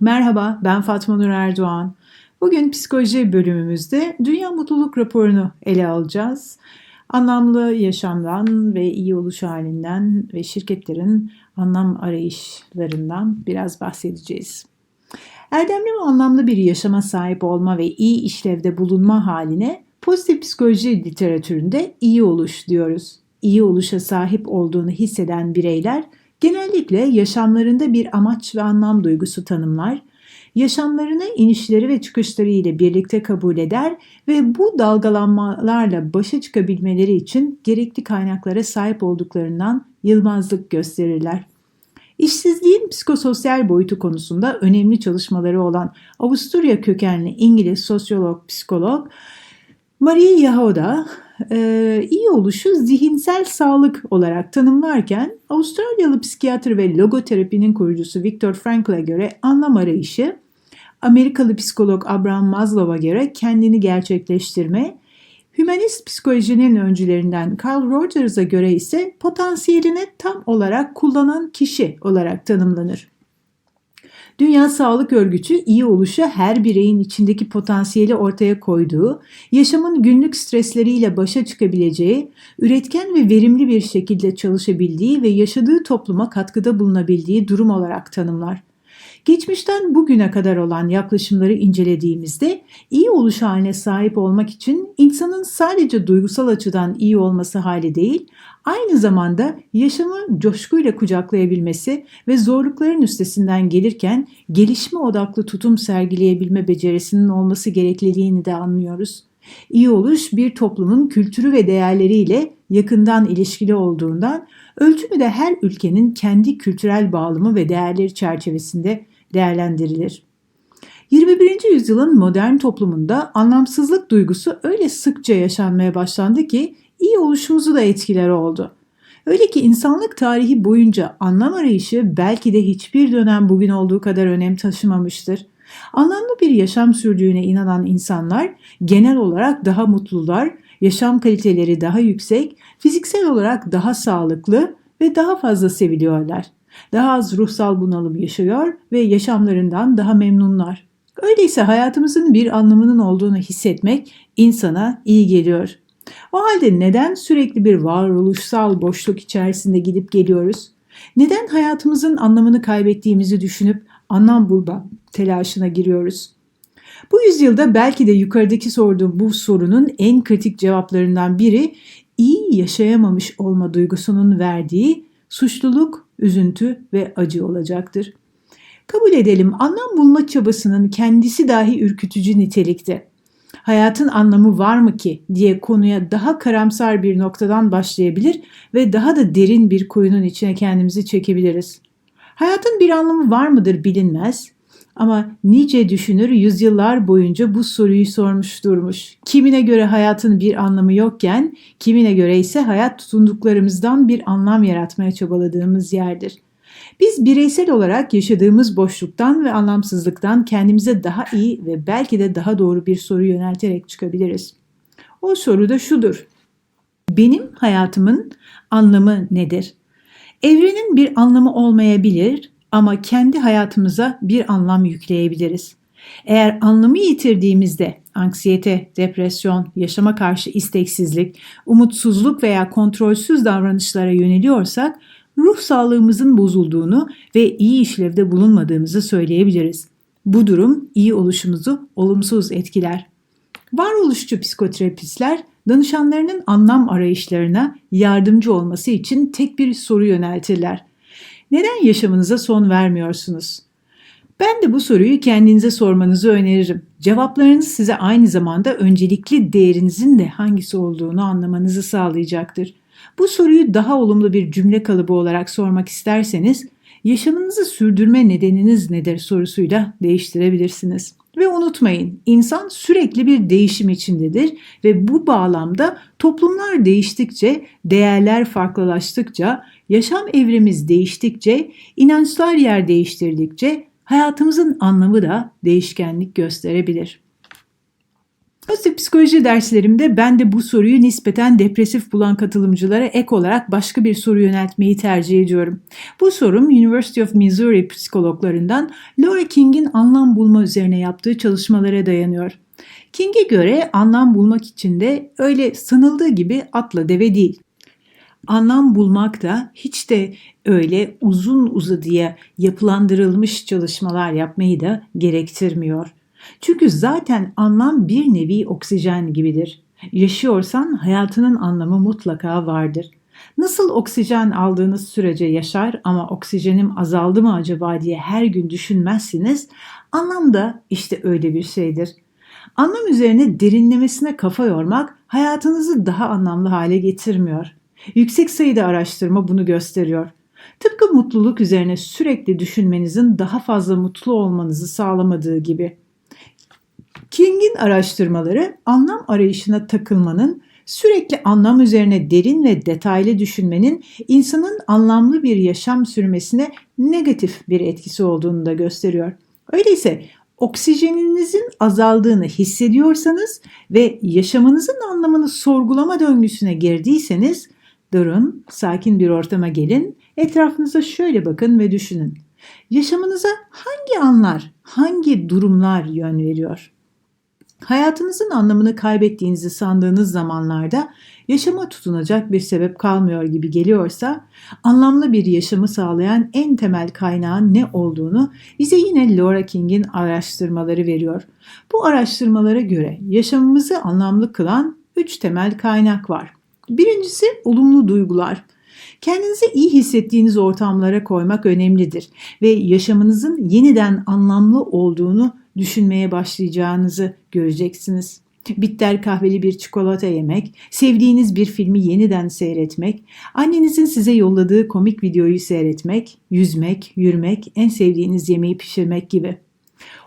Merhaba, ben Fatma Nur Erdoğan. Bugün psikoloji bölümümüzde Dünya Mutluluk Raporu'nu ele alacağız. Anlamlı yaşamdan ve iyi oluş halinden ve şirketlerin anlam arayışlarından biraz bahsedeceğiz. Erdemli ve anlamlı bir yaşama sahip olma ve iyi işlevde bulunma haline pozitif psikoloji literatüründe iyi oluş diyoruz. İyi oluşa sahip olduğunu hisseden bireyler genellikle yaşamlarında bir amaç ve anlam duygusu tanımlar, yaşamlarını inişleri ve çıkışları ile birlikte kabul eder ve bu dalgalanmalarla başa çıkabilmeleri için gerekli kaynaklara sahip olduklarından yılmazlık gösterirler. İşsizliğin psikososyal boyutu konusunda önemli çalışmaları olan Avusturya kökenli İngiliz sosyolog, psikolog Marie Yahoda e, iyi oluşu zihinsel sağlık olarak tanımlarken Avustralyalı psikiyatr ve logoterapinin kurucusu Viktor Frankl'a göre anlam arayışı, Amerikalı psikolog Abraham Maslow'a göre kendini gerçekleştirme, Hümanist psikolojinin öncülerinden Carl Rogers'a göre ise potansiyelini tam olarak kullanan kişi olarak tanımlanır. Dünya Sağlık Örgütü iyi oluşa her bireyin içindeki potansiyeli ortaya koyduğu, yaşamın günlük stresleriyle başa çıkabileceği, üretken ve verimli bir şekilde çalışabildiği ve yaşadığı topluma katkıda bulunabildiği durum olarak tanımlar. Geçmişten bugüne kadar olan yaklaşımları incelediğimizde iyi oluş haline sahip olmak için insanın sadece duygusal açıdan iyi olması hali değil, aynı zamanda yaşamı coşkuyla kucaklayabilmesi ve zorlukların üstesinden gelirken gelişme odaklı tutum sergileyebilme becerisinin olması gerekliliğini de anlıyoruz. İyi oluş bir toplumun kültürü ve değerleriyle yakından ilişkili olduğundan ölçümü de her ülkenin kendi kültürel bağlamı ve değerleri çerçevesinde değerlendirilir. 21. yüzyılın modern toplumunda anlamsızlık duygusu öyle sıkça yaşanmaya başlandı ki iyi oluşumuzu da etkileri oldu. Öyle ki insanlık tarihi boyunca anlam arayışı belki de hiçbir dönem bugün olduğu kadar önem taşımamıştır. Anlamlı bir yaşam sürdüğüne inanan insanlar genel olarak daha mutlular, yaşam kaliteleri daha yüksek, fiziksel olarak daha sağlıklı ve daha fazla seviliyorlar. Daha az ruhsal bunalım yaşıyor ve yaşamlarından daha memnunlar. Öyleyse hayatımızın bir anlamının olduğunu hissetmek insana iyi geliyor. O halde neden sürekli bir varoluşsal boşluk içerisinde gidip geliyoruz? Neden hayatımızın anlamını kaybettiğimizi düşünüp anlam bulma telaşına giriyoruz? Bu yüzyılda belki de yukarıdaki sorduğum bu sorunun en kritik cevaplarından biri iyi yaşayamamış olma duygusunun verdiği suçluluk, üzüntü ve acı olacaktır. Kabul edelim anlam bulma çabasının kendisi dahi ürkütücü nitelikte. Hayatın anlamı var mı ki diye konuya daha karamsar bir noktadan başlayabilir ve daha da derin bir kuyunun içine kendimizi çekebiliriz. Hayatın bir anlamı var mıdır bilinmez ama nice düşünür yüzyıllar boyunca bu soruyu sormuş durmuş. Kimine göre hayatın bir anlamı yokken, kimine göre ise hayat tutunduklarımızdan bir anlam yaratmaya çabaladığımız yerdir. Biz bireysel olarak yaşadığımız boşluktan ve anlamsızlıktan kendimize daha iyi ve belki de daha doğru bir soru yönelterek çıkabiliriz. O soru da şudur. Benim hayatımın anlamı nedir? Evrenin bir anlamı olmayabilir ama kendi hayatımıza bir anlam yükleyebiliriz. Eğer anlamı yitirdiğimizde anksiyete, depresyon, yaşama karşı isteksizlik, umutsuzluk veya kontrolsüz davranışlara yöneliyorsak ruh sağlığımızın bozulduğunu ve iyi işlevde bulunmadığımızı söyleyebiliriz. Bu durum iyi oluşumuzu olumsuz etkiler. Varoluşçu psikoterapistler danışanlarının anlam arayışlarına yardımcı olması için tek bir soru yöneltirler. Neden yaşamınıza son vermiyorsunuz? Ben de bu soruyu kendinize sormanızı öneririm. Cevaplarınız size aynı zamanda öncelikli değerinizin de hangisi olduğunu anlamanızı sağlayacaktır. Bu soruyu daha olumlu bir cümle kalıbı olarak sormak isterseniz, yaşamınızı sürdürme nedeniniz nedir sorusuyla değiştirebilirsiniz. Ve unutmayın, insan sürekli bir değişim içindedir ve bu bağlamda toplumlar değiştikçe, değerler farklılaştıkça, yaşam evrimiz değiştikçe, inançlar yer değiştirdikçe hayatımızın anlamı da değişkenlik gösterebilir. Pozitif psikoloji derslerimde ben de bu soruyu nispeten depresif bulan katılımcılara ek olarak başka bir soru yöneltmeyi tercih ediyorum. Bu sorum University of Missouri psikologlarından Laura King'in anlam bulma üzerine yaptığı çalışmalara dayanıyor. King'e göre anlam bulmak için de öyle sanıldığı gibi atla deve değil. Anlam bulmak da hiç de öyle uzun uzadıya yapılandırılmış çalışmalar yapmayı da gerektirmiyor. Çünkü zaten anlam bir nevi oksijen gibidir. Yaşıyorsan hayatının anlamı mutlaka vardır. Nasıl oksijen aldığınız sürece yaşar ama oksijenim azaldı mı acaba diye her gün düşünmezsiniz. Anlam da işte öyle bir şeydir. Anlam üzerine derinlemesine kafa yormak hayatınızı daha anlamlı hale getirmiyor. Yüksek sayıda araştırma bunu gösteriyor. Tıpkı mutluluk üzerine sürekli düşünmenizin daha fazla mutlu olmanızı sağlamadığı gibi. King'in araştırmaları anlam arayışına takılmanın, sürekli anlam üzerine derin ve detaylı düşünmenin insanın anlamlı bir yaşam sürmesine negatif bir etkisi olduğunu da gösteriyor. Öyleyse oksijeninizin azaldığını hissediyorsanız ve yaşamınızın anlamını sorgulama döngüsüne girdiyseniz durun, sakin bir ortama gelin, etrafınıza şöyle bakın ve düşünün. Yaşamınıza hangi anlar, hangi durumlar yön veriyor? Hayatınızın anlamını kaybettiğinizi sandığınız zamanlarda yaşama tutunacak bir sebep kalmıyor gibi geliyorsa anlamlı bir yaşamı sağlayan en temel kaynağın ne olduğunu bize yine Laura King'in araştırmaları veriyor. Bu araştırmalara göre yaşamımızı anlamlı kılan üç temel kaynak var. Birincisi olumlu duygular. Kendinizi iyi hissettiğiniz ortamlara koymak önemlidir ve yaşamınızın yeniden anlamlı olduğunu düşünmeye başlayacağınızı göreceksiniz. Bitter kahveli bir çikolata yemek, sevdiğiniz bir filmi yeniden seyretmek, annenizin size yolladığı komik videoyu seyretmek, yüzmek, yürümek, en sevdiğiniz yemeği pişirmek gibi.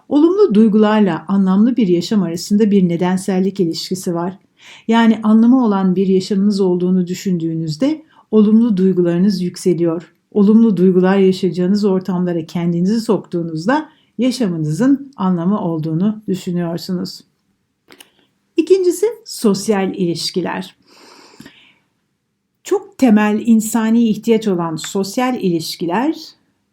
Olumlu duygularla anlamlı bir yaşam arasında bir nedensellik ilişkisi var. Yani anlamı olan bir yaşamınız olduğunu düşündüğünüzde olumlu duygularınız yükseliyor. Olumlu duygular yaşayacağınız ortamlara kendinizi soktuğunuzda yaşamınızın anlamı olduğunu düşünüyorsunuz. İkincisi sosyal ilişkiler. Çok temel insani ihtiyaç olan sosyal ilişkiler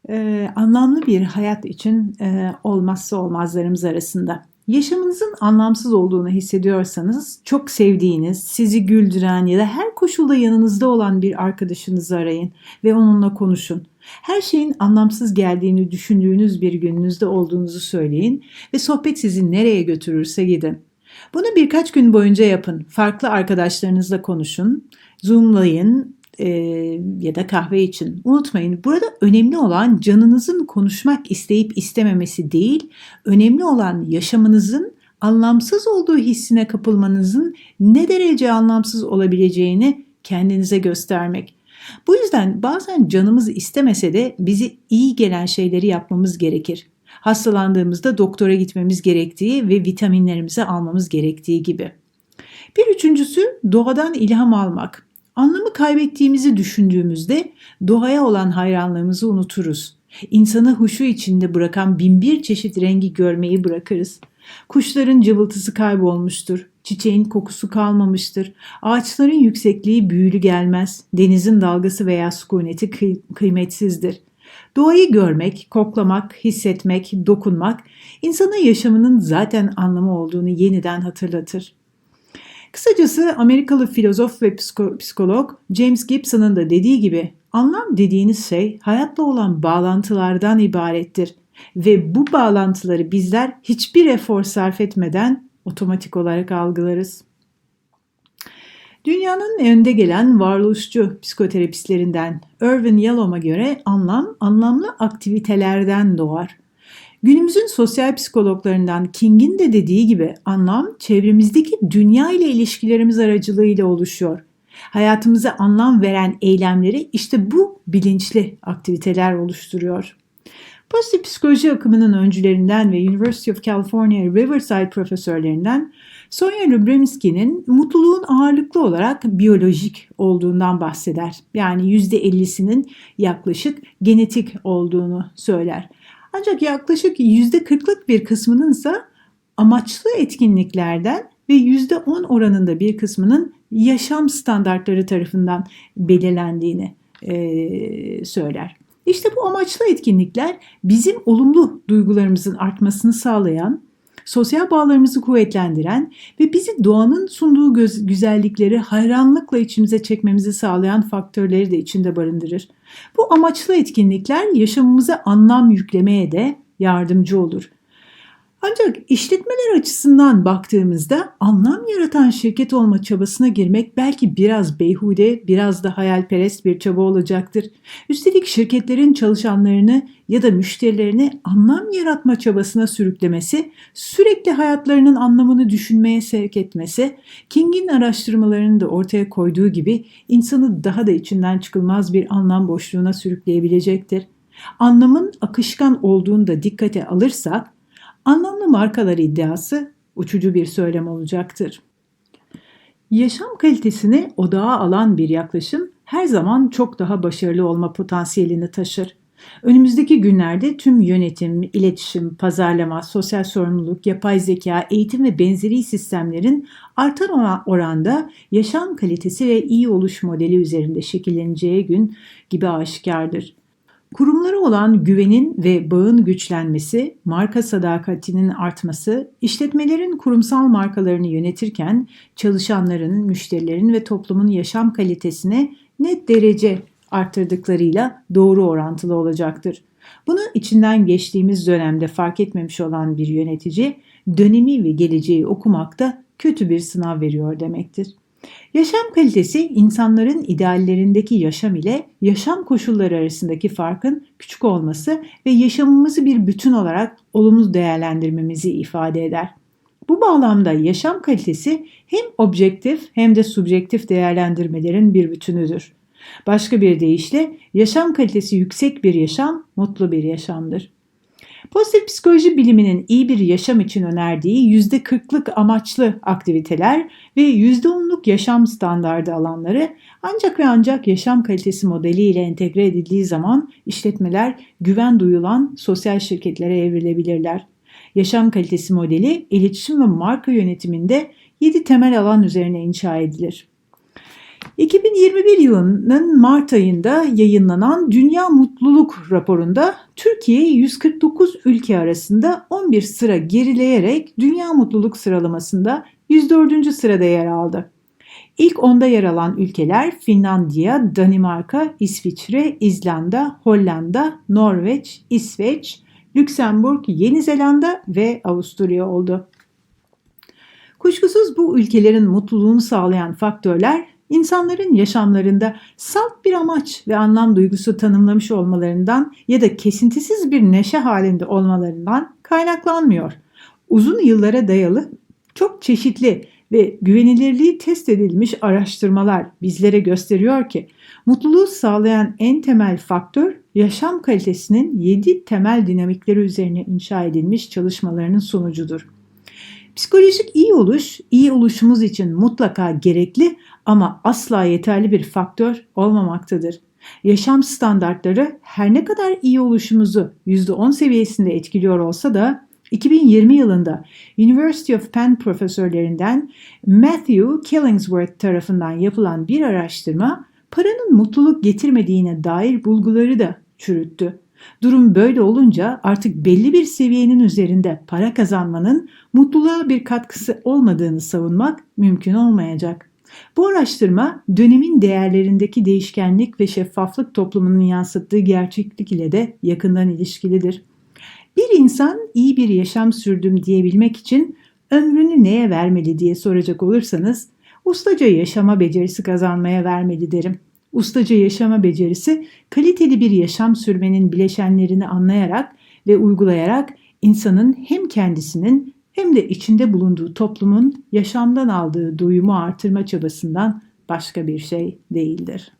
e, anlamlı bir hayat için e, olmazsa olmazlarımız arasında. Yaşamınızın anlamsız olduğunu hissediyorsanız çok sevdiğiniz, sizi güldüren ya da her koşulda yanınızda olan bir arkadaşınızı arayın ve onunla konuşun. Her şeyin anlamsız geldiğini düşündüğünüz bir gününüzde olduğunuzu söyleyin ve sohbet sizi nereye götürürse gidin. Bunu birkaç gün boyunca yapın. Farklı arkadaşlarınızla konuşun, zoomlayın e, ya da kahve için. Unutmayın burada önemli olan canınızın konuşmak isteyip istememesi değil, önemli olan yaşamınızın anlamsız olduğu hissine kapılmanızın ne derece anlamsız olabileceğini kendinize göstermek. Bu yüzden bazen canımız istemese de bizi iyi gelen şeyleri yapmamız gerekir. Hastalandığımızda doktora gitmemiz gerektiği ve vitaminlerimizi almamız gerektiği gibi. Bir üçüncüsü doğadan ilham almak. Anlamı kaybettiğimizi düşündüğümüzde doğaya olan hayranlığımızı unuturuz. İnsanı huşu içinde bırakan binbir çeşit rengi görmeyi bırakırız. Kuşların cıvıltısı kaybolmuştur. Çiçeğin kokusu kalmamıştır. Ağaçların yüksekliği büyülü gelmez. Denizin dalgası veya sükuneti kıy- kıymetsizdir. Doğayı görmek, koklamak, hissetmek, dokunmak insana yaşamının zaten anlamı olduğunu yeniden hatırlatır. Kısacası Amerikalı filozof ve psikolog James Gibson'ın da dediği gibi anlam dediğiniz şey hayatla olan bağlantılardan ibarettir ve bu bağlantıları bizler hiçbir efor sarf etmeden otomatik olarak algılarız. Dünyanın önde gelen varoluşçu psikoterapistlerinden Irvin Yalom'a göre anlam anlamlı aktivitelerden doğar. Günümüzün sosyal psikologlarından King'in de dediği gibi anlam çevremizdeki dünya ile ilişkilerimiz aracılığıyla oluşuyor. Hayatımıza anlam veren eylemleri işte bu bilinçli aktiviteler oluşturuyor. Pozitif psikoloji akımının öncülerinden ve University of California Riverside profesörlerinden Sonya Lubrimski'nin mutluluğun ağırlıklı olarak biyolojik olduğundan bahseder. Yani %50'sinin yaklaşık genetik olduğunu söyler. Ancak yaklaşık %40'lık bir kısmının ise amaçlı etkinliklerden ve %10 oranında bir kısmının yaşam standartları tarafından belirlendiğini e, söyler. İşte bu amaçlı etkinlikler bizim olumlu duygularımızın artmasını sağlayan, sosyal bağlarımızı kuvvetlendiren ve bizi doğanın sunduğu göz, güzellikleri hayranlıkla içimize çekmemizi sağlayan faktörleri de içinde barındırır. Bu amaçlı etkinlikler yaşamımıza anlam yüklemeye de yardımcı olur. Ancak işletmeler açısından baktığımızda anlam yaratan şirket olma çabasına girmek belki biraz beyhude, biraz da hayalperest bir çaba olacaktır. Üstelik şirketlerin çalışanlarını ya da müşterilerini anlam yaratma çabasına sürüklemesi, sürekli hayatlarının anlamını düşünmeye sevk etmesi, King'in araştırmalarını da ortaya koyduğu gibi insanı daha da içinden çıkılmaz bir anlam boşluğuna sürükleyebilecektir. Anlamın akışkan olduğunu da dikkate alırsak, Anlamlı markalar iddiası uçucu bir söylem olacaktır. Yaşam kalitesini odağa alan bir yaklaşım her zaman çok daha başarılı olma potansiyelini taşır. Önümüzdeki günlerde tüm yönetim, iletişim, pazarlama, sosyal sorumluluk, yapay zeka, eğitim ve benzeri sistemlerin artan oranda yaşam kalitesi ve iyi oluş modeli üzerinde şekilleneceği gün gibi aşikardır. Kurumlara olan güvenin ve bağın güçlenmesi, marka sadakatinin artması, işletmelerin kurumsal markalarını yönetirken çalışanların, müşterilerin ve toplumun yaşam kalitesine net derece arttırdıklarıyla doğru orantılı olacaktır. Bunu içinden geçtiğimiz dönemde fark etmemiş olan bir yönetici, dönemi ve geleceği okumakta kötü bir sınav veriyor demektir. Yaşam kalitesi insanların ideallerindeki yaşam ile yaşam koşulları arasındaki farkın küçük olması ve yaşamımızı bir bütün olarak olumlu değerlendirmemizi ifade eder. Bu bağlamda yaşam kalitesi hem objektif hem de subjektif değerlendirmelerin bir bütünüdür. Başka bir deyişle yaşam kalitesi yüksek bir yaşam mutlu bir yaşamdır. Pozitif psikoloji biliminin iyi bir yaşam için önerdiği %40'lık amaçlı aktiviteler ve %10'luk yaşam standardı alanları ancak ve ancak yaşam kalitesi modeliyle entegre edildiği zaman işletmeler güven duyulan sosyal şirketlere evrilebilirler. Yaşam kalitesi modeli iletişim ve marka yönetiminde 7 temel alan üzerine inşa edilir. 2021 yılının Mart ayında yayınlanan Dünya Mutluluk raporunda Türkiye 149 ülke arasında 11 sıra gerileyerek Dünya Mutluluk sıralamasında 104. sırada yer aldı. İlk onda yer alan ülkeler Finlandiya, Danimarka, İsviçre, İzlanda, Hollanda, Norveç, İsveç, Lüksemburg, Yeni Zelanda ve Avusturya oldu. Kuşkusuz bu ülkelerin mutluluğunu sağlayan faktörler insanların yaşamlarında salt bir amaç ve anlam duygusu tanımlamış olmalarından ya da kesintisiz bir neşe halinde olmalarından kaynaklanmıyor. Uzun yıllara dayalı çok çeşitli ve güvenilirliği test edilmiş araştırmalar bizlere gösteriyor ki mutluluğu sağlayan en temel faktör yaşam kalitesinin 7 temel dinamikleri üzerine inşa edilmiş çalışmalarının sonucudur. Psikolojik iyi oluş, iyi oluşumuz için mutlaka gerekli ama asla yeterli bir faktör olmamaktadır. Yaşam standartları her ne kadar iyi oluşumuzu %10 seviyesinde etkiliyor olsa da 2020 yılında University of Penn profesörlerinden Matthew Killingsworth tarafından yapılan bir araştırma paranın mutluluk getirmediğine dair bulguları da çürüttü. Durum böyle olunca artık belli bir seviyenin üzerinde para kazanmanın mutluluğa bir katkısı olmadığını savunmak mümkün olmayacak. Bu araştırma dönemin değerlerindeki değişkenlik ve şeffaflık toplumunun yansıttığı gerçeklik ile de yakından ilişkilidir. Bir insan iyi bir yaşam sürdüm diyebilmek için ömrünü neye vermeli diye soracak olursanız ustaca yaşama becerisi kazanmaya vermeli derim. Ustaca yaşama becerisi kaliteli bir yaşam sürmenin bileşenlerini anlayarak ve uygulayarak insanın hem kendisinin hem de içinde bulunduğu toplumun yaşamdan aldığı duyumu artırma çabasından başka bir şey değildir.